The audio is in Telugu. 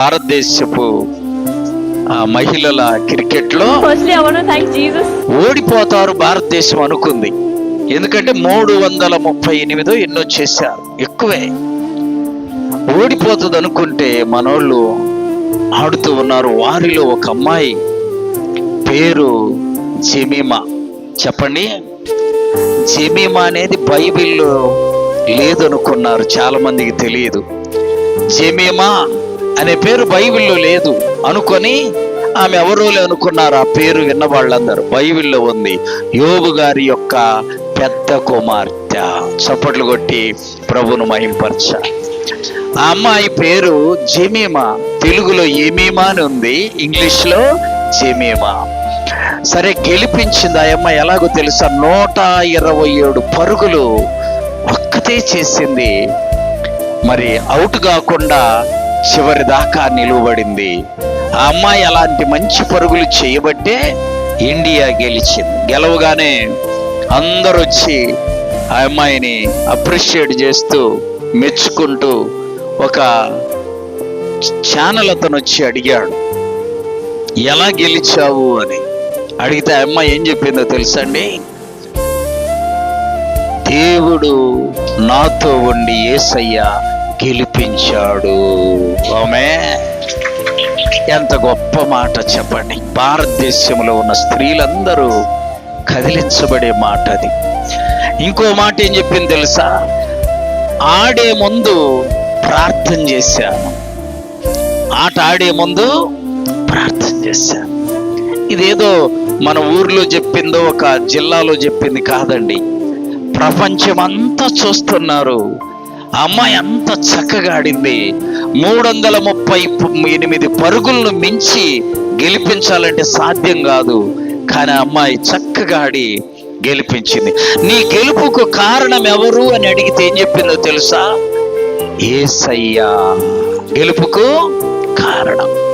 భారతదేశపు ఆ, మహిళల క్రికెట్లో. ఓడిపోతారు భారతదేశం అనుకుంది. ఎందుకంటే మూడు వందల ముప్పై ఎనిమిదో ఎన్నో చేశారు. ఎక్కువే. ఓడిపోతుంది అనుకుంటే మనోళ్ళు ఆడుతూ ఉన్నారు. వారిలో ఒక అమ్మాయి పేరు జెమీమా. చెప్పండి. జెమీమా అనేది బైబిల్లో లేదనుకున్నారు. చాలా మందికి తెలియదు. జెమీమా అనే పేరు బైబిల్లో లేదు. అనుకొని ఆమె ఎవరో అనుకున్నారు. ఆ పేరు విన్న వాళ్ళందరూ బైబిల్లో ఉంది. యోబు గారి యొక్క పెద్ద కుమార్తె. చప్పట్లు కొట్టి ప్రభును మహింపరచ. ఆ అమ్మాయి పేరు జెమీమా. తెలుగులో ఏమీమా అని ఉంది. ఇంగ్లీష్లో జెమీమా. సరే గెలిపించింది ఆ అమ్మాయి ఎలాగో తెలుసా? నూట ఇరవై ఏడు పరుగులు ఒక్కతే చేసింది. మరి అవుట్ కాకుండా చివరి దాకా నిలువబడింది. ఆ అమ్మాయి అలాంటి మంచి పరుగులు చేయబట్టే ఇండియా గెలిచింది. గెలవగానే అందరూ వచ్చి ఆ అమ్మాయిని అప్రిషియేట్ చేస్తూ మెచ్చుకుంటూ ఒక ఛానల్ అతను వచ్చి అడిగాడు ఎలా గెలిచావు అని? అడిగితే ఆ అమ్మాయి ఏం చెప్పిందో తెలుసండి? దేవుడు నాతో ఉండి ఏసయ్యా గెలిపించాడు. ఆమె ఎంత గొప్ప మాట చెప్పండి. భారతదేశంలో ఉన్న స్త్రీలందరూ కదిలించబడే మాట అది. ఇంకో మాట ఏం చెప్పింది తెలుసా? ఆడే ముందు ప్రార్థన చేశాను. ఆట ఆడే ముందు ప్రార్థన చేశాను. ఇదేదో మన ఊర్లో చెప్పిందో ఒక జిల్లాలో చెప్పింది కాదండి. ప్రపంచం అంతా చూస్తున్నారు. ఆ అమ్మాయి అంత చక్కగా ఆడింది. మూడు వందల ముప్పై ఎనిమిది పరుగులను మించి గెలిపించాలంటే సాధ్యం కాదు. కానీ ఆ అమ్మాయి చక్కగా ఆడి గెలిపించింది. నీ గెలుపుకు కారణం ఎవరు అని అడిగితే ఏం చెప్పిందో తెలుసా? ఏసయ్యా. గెలుపుకు కారణం.